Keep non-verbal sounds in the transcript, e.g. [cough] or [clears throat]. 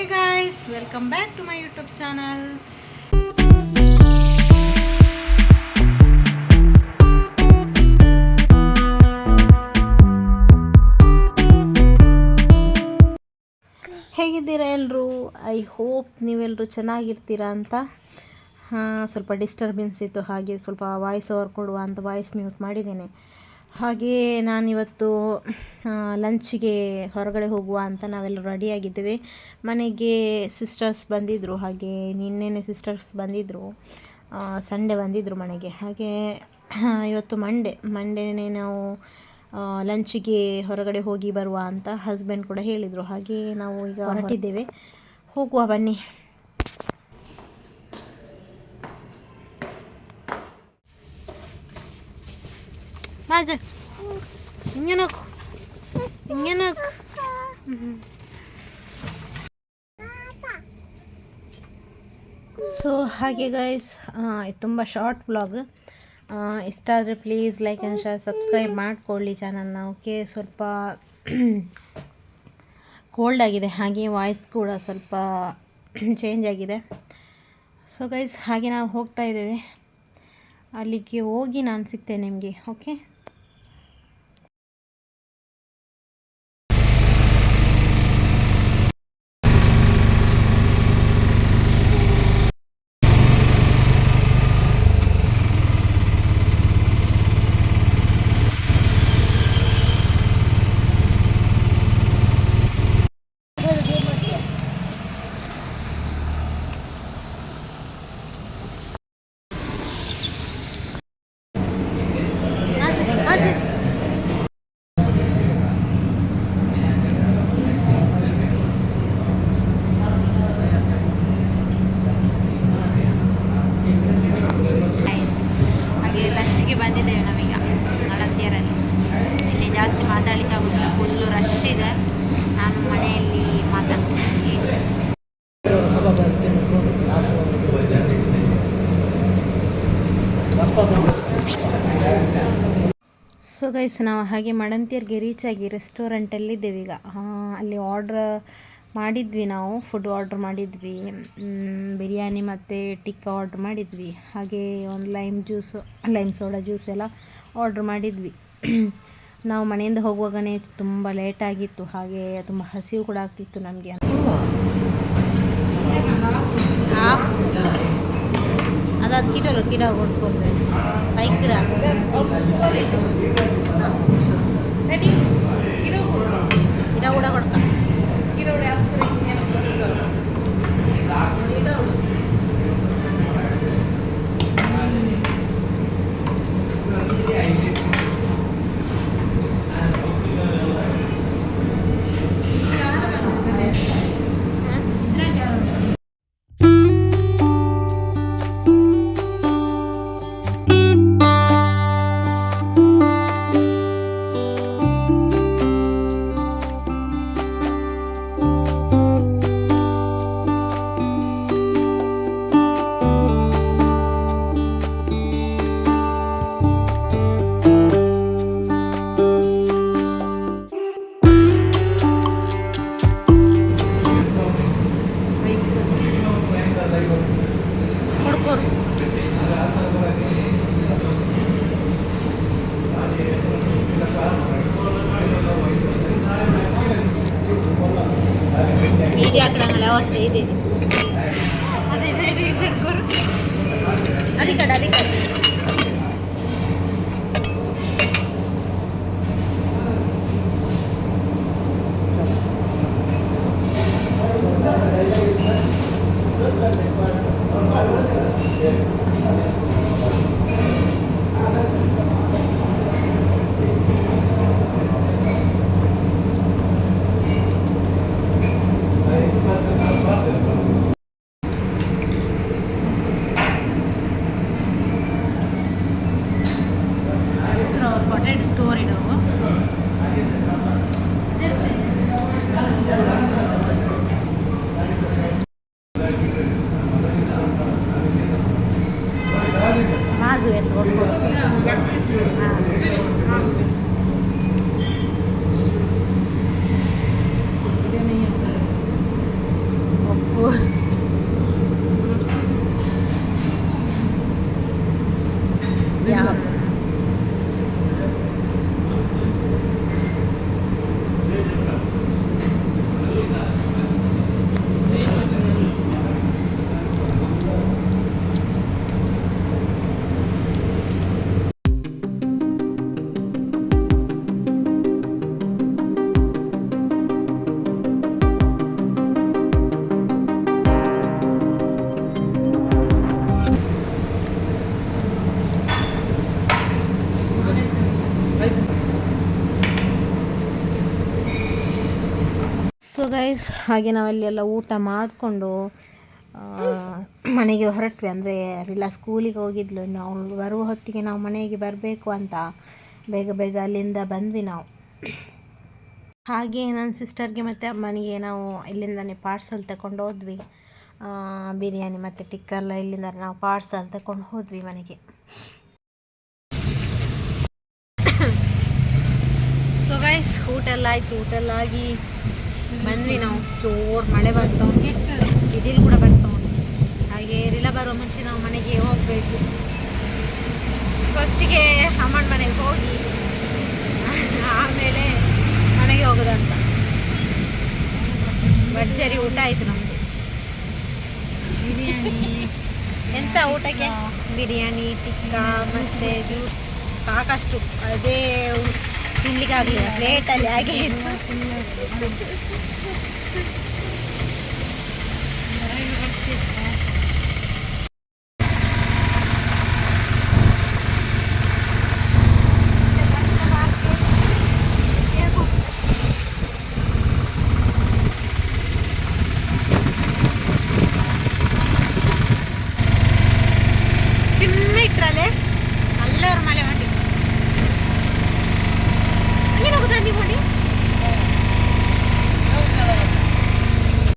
Hey guys welcome back to my YouTube channel ಹೇಗಿದ್ದೀರಾ ಎಲ್ಲರೂ I hope ನೀವೆಲ್ಲರೂ ಚೆನ್ನಾಗಿರ್ತೀರಾ ಅಂತ. ಸ್ವಲ್ಪ ಡಿಸ್ಟರ್ಬೆನ್ಸ್ ಇತ್ತು, ಹಾಗೆ ಸ್ವಲ್ಪ ವಾಯ್ಸ್ ಓವರ್ ಕೊಡುವ ಅಂತ ವಾಯ್ಸ್ ಮ್ಯೂಟ್ ಮಾಡಿದ್ದೇನೆ. ಹಾಗೆ ನಾನಿವತ್ತು ಲಂಚಿಗೆ ಹೊರಗಡೆ ಹೋಗುವ ಅಂತ ನಾವೆಲ್ಲ ರೆಡಿಯಾಗಿದ್ದೇವೆ ಮನೆಗೆ ಸಿಸ್ಟರ್ಸ್ ಬಂದಿದ್ದರು ಹಾಗೆ ನಿನ್ನೆನೆ ಸಿಸ್ಟರ್ಸ್ ಬಂದಿದ್ದರು ಸಂಡೆ ಬಂದಿದ್ದರು ಮನೆಗೆ. ಹಾಗೆ ಇವತ್ತು ಮಂಡೇ ಮಂಡೇನೆ ನಾವು ಲಂಚಿಗೆ ಹೊರಗಡೆ ಹೋಗಿ ಬರುವ ಅಂತ ಹಸ್ಬೆಂಡ್ ಕೂಡ ಹೇಳಿದರು. ಹಾಗೆ ನಾವು ಈಗ ಹೊರಟಿದ್ದೇವೆ. ಹೋಗುವ ಬನ್ನಿ. ನೋಕು ಹಿಂಗೆ ನೋಕು ಸೊ ಹಾಗೆ ಗೈಸ್ ತುಂಬ ಶಾರ್ಟ್ ಬ್ಲಾಗ್ ಇಷ್ಟ ಆದರೆ please like and share subscribe ಮಾಡಿಕೊಳ್ಳಿ ಚಾನಲ್ನ ಓಕೆ ಸ್ವಲ್ಪ [clears throat] ಕೋಲ್ಡ್ ಆಗಿದೆ, ಹಾಗೆ ವಾಯ್ಸ್ ಕೂಡ ಸ್ವಲ್ಪ [clears throat] ಚೇಂಜ್ ಆಗಿದೆ. ಸೊ ಗೈಸ್ ಹಾಗೆ ನಾವು ಹೋಗ್ತಾ ಇದ್ದೇವೆ. ಅಲ್ಲಿಗೆ ಹೋಗಿ ನಾನು ಸಿಗ್ತೇನೆ ನಿಮಗೆ ಓಕೆ ಸೊ ಗೈಸ್ ನಾವು ಹಾಗೆ ಮಡಂತಿಯರ್ಗೆ ರೀಚ್ ಆಗಿ ರೆಸ್ಟೋರೆಂಟಲ್ಲಿದ್ದೇವೆ ಈಗ. ಅಲ್ಲಿ ಆರ್ಡ್ರ್ ಮಾಡಿದ್ವಿ ನಾವು ಫುಡ್ ಆರ್ಡ್ರ್ ಮಾಡಿದ್ವಿ. ಬಿರಿಯಾನಿ ಮತ್ತು ಟಿಕ್ಕ ಆರ್ಡ್ರ್ ಮಾಡಿದ್ವಿ. ಹಾಗೆ ಒಂದು lime juice lime soda juice ಎಲ್ಲ ಆರ್ಡ್ರ್ ಮಾಡಿದ್ವಿ. [clears throat] ನಾವು ಮನೆಯಿಂದ ಹೋಗುವಾಗನೇ ತುಂಬ ಲೇಟ್ ಆಗಿತ್ತು, ಹಾಗೆ ತುಂಬ ಹಸಿವು ಕೂಡ ಆಗ್ತಿತ್ತು ನಮಗೆ. ಅದಾದ ಕಿಡಲು ಕಿಡ ಕೊಟ್ಕೊಂಡು. பைக்கு ரெடி 一点点。ಗೈಸ್ ಹಾಗೆ ನಾವಲ್ಲಿ ಎಲ್ಲ ಊಟ ಮಾಡಿಕೊಂಡು ಮನೆಗೆ ಹೊರಟ್ವಿ ಅಂದರೆ ಎಲ್ಲ ಸ್ಕೂಲಿಗೆ ಹೋಗಿದ್ಲು. ನಾವು ಬರುವ ಹೊತ್ತಿಗೆ ನಾವು ಮನೆಗೆ ಬರಬೇಕು ಅಂತ ಬೇಗ ಬೇಗ ಅಲ್ಲಿಂದ ಬಂದ್ವಿ ನಾವು. ಹಾಗೆ ನನ್ನ ಸಿಸ್ಟರ್ಗೆ ಮತ್ತು ಅಮ್ಮನಿಗೆ ನಾವು ಇಲ್ಲಿಂದನೇ ಪಾರ್ಸಲ್ ತಗೊಂಡು ಹೋದ್ವಿ. ಬಿರಿಯಾನಿ ಮತ್ತು ಟಿಕ್ಕಲ್ಲ ಇಲ್ಲಿಂದ ನಾವು ಪಾರ್ಸಲ್ ತಗೊಂಡು ಹೋದ್ವಿ ಮನೆಗೆ. ಸೊ ಗೈಸ್ ಊಟ ಎಲ್ಲ ಆಯಿತು. ಊಟ ಎಲ್ಲ ಆಗಿ ಬಂದ್ವಿ ನಾವು. ಜೋರು ಮಳೆ ಬರ್ತಾ ಸಿಡಿಲು ಕೂಡ ಬರ್ತಾ ಉಂಟು. ಹಾಗೆ ರಿಲ ಬರೋ ಮುಂಚೆ ನಾವು ಮನೆಗೆ ಹೋಗಬೇಕು. ಫಸ್ಟಿಗೆ ಅಮ್ಮನ ಮನೆಗೆ ಹೋಗಿ ಆಮೇಲೆ ಮನೆಗೆ ಹೋಗೋದಂತ. ಭರ್ಜರಿ ಊಟ ಆಯಿತು ನಮ್ಮದು ಬಿರಿಯಾನಿ ಎಂತ ಊಟಕ್ಕೆ? ಬಿರಿಯಾನಿ ಟಿಕ್ಕಾ ಮತ್ತೆ ಜ್ಯೂಸ್. ಸಾಕಷ್ಟು. ಅದೇ ತಿನ್ಲಿಕ್ಕಾಗಲಿಲ್ಲ ಪ್ಲೇಟಲ್ಲಿ ಹಾಗೆ